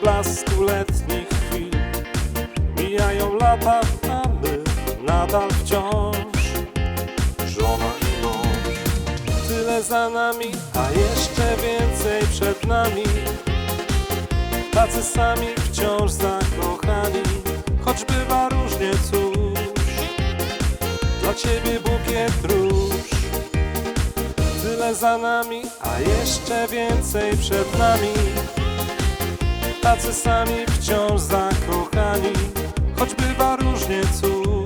blasku letnich chwil. Mijają lata, a my nadal wciąż żona i mąż. Tyle za nami, a jeszcze więcej przed nami. Tacy sami wciąż zakochani, choć bywa różnie, cóż. Dla ciebie bukiet róż. Tyle za nami, a jeszcze więcej przed nami. Tacy sami wciąż zakochani, choć bywa różnie, cóż.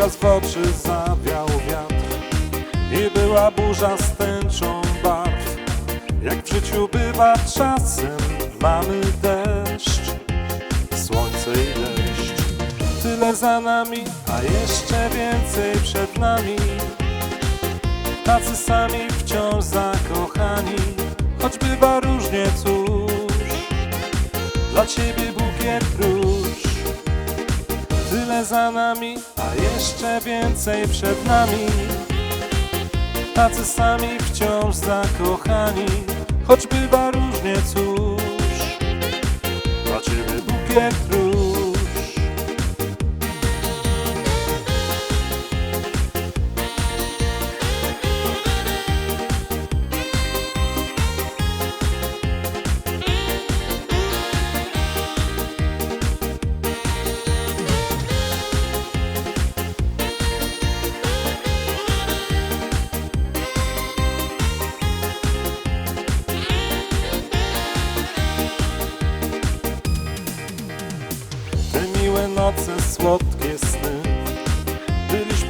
Nieraz w oczy zawiał wiatr I była burza z tęczą barw. Jak w życiu bywa czasem Mamy deszcz, słońce i deszcz Tyle za nami, a jeszcze więcej przed nami. Tacy sami wciąż zakochani Choć bywa różnie, cóż. Dla ciebie bukiet róż Tyle za nami, a jeszcze więcej przed nami. Tacy sami wciąż zakochani, choć bywa różnie, cóż. Ciebie bukiet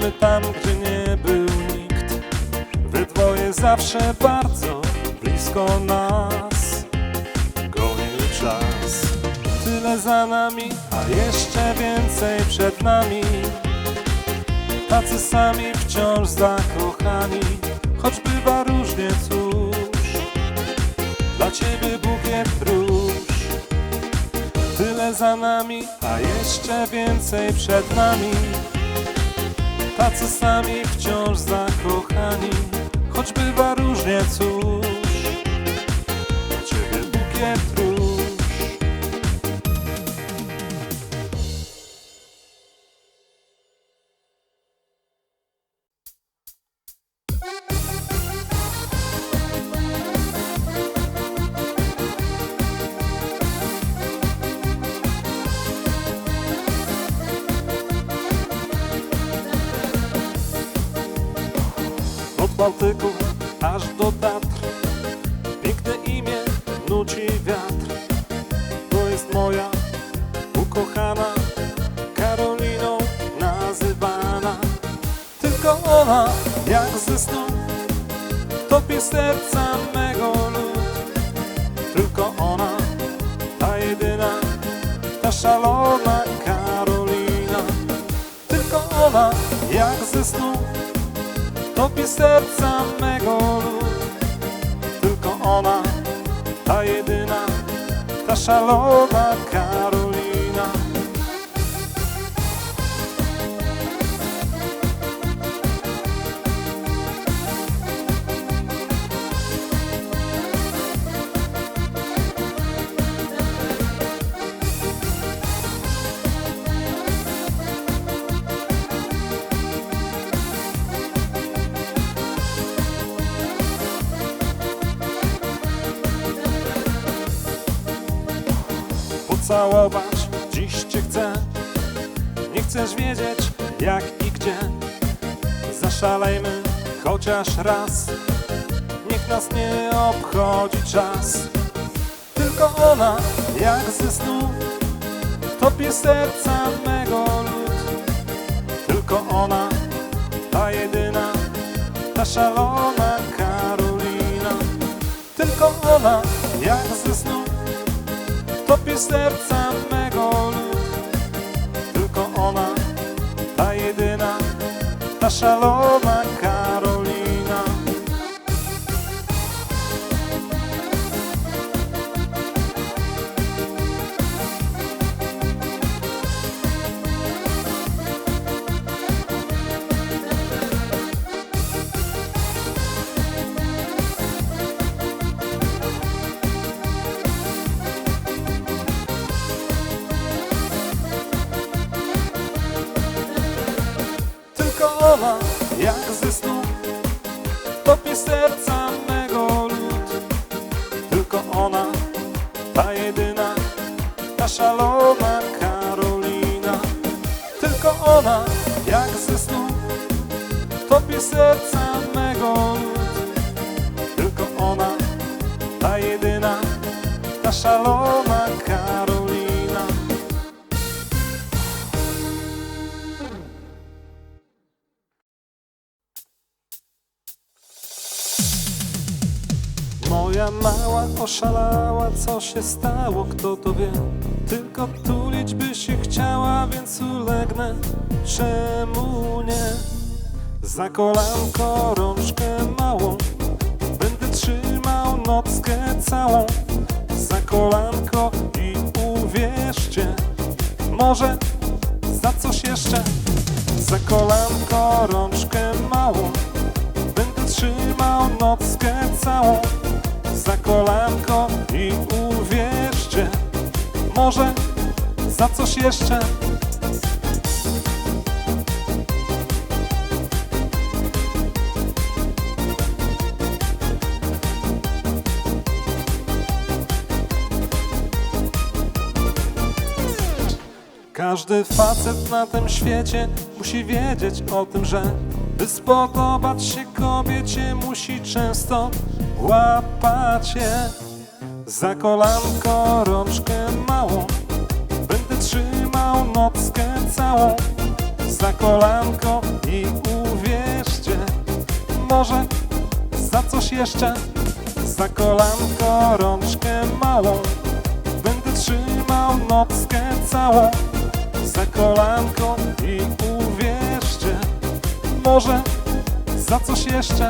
Byliśmy tam, gdzie nie był nikt. We dwoje zawsze bardzo blisko nas. Gonił czas. Tyle za nami, a jeszcze więcej przed nami. Tacy sami wciąż zakochani Choć bywa różnie, cóż. Dla ciebie bukiet róż Tyle za nami, a jeszcze więcej przed nami. Tacy sami wciąż zakochani, choć bywa różnie. Bałtyku aż do Tatr. Piękne imię nuci wiatr. To jest moja ukochana Karoliną nazywana. Tylko ona jak ze snu Topi serca mego lud Tylko ona ta jedyna Ta szalona Karolina. Tylko ona jak ze snu Topi serca mego lud. Tylko ona, ta jedyna Ta szalona Karolina Pocałować. Dziś cię chcę. Nie chcesz wiedzieć jak i gdzie. Zaszalejmy chociaż raz. Niech nas nie obchodzi czas. Tylko ona jak ze snu Topie serca mego lud. Tylko ona ta jedyna Ta szalona Karolina. Tylko ona, jak ze snu, topi serca mego. Tylko ona, ta jedyna, ta szalona Ona, jak ze snu, topi serca mego lud. Tylko ona, ta jedyna, ta szalona Karolina. Tylko ona, jak ze snu, topi serca mego lud. Tylko ona, ta jedyna, ta szalona Moja mała oszalała, co się stało, kto to wie? Tylko tulić by się chciała, więc ulegnę. Czemu nie? Za kolanko rączkę małą, będę trzymał nockę całą. Za kolanko i uwierzcie, może za coś jeszcze. Za kolanko rączkę małą, Będę trzymał nockę całą za kolanko i uwierzcie, może za coś jeszcze. Każdy facet na tym świecie musi wiedzieć o tym, że by spodobać się kobiecie musi często łapać je. Za kolanko rączkę małą będę trzymał nockę całą. Za kolanko i uwierzcie, może za coś jeszcze. Za kolanko rączkę małą Będę trzymał nockę całą za kolanko i uwierzcie, może za coś jeszcze.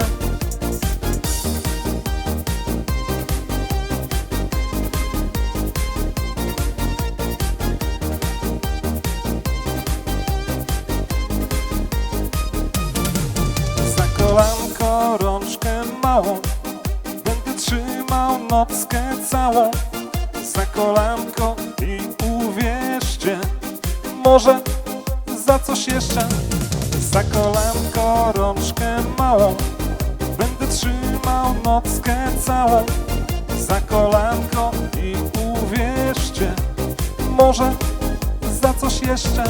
Za kolanko rączkę małą Będę trzymał nockę całą za kolanko i uwierzcie, może za coś jeszcze. Za kolanko rączkę małą, będę trzymał nockę całą. Za kolanko i uwierzcie, może za coś jeszcze.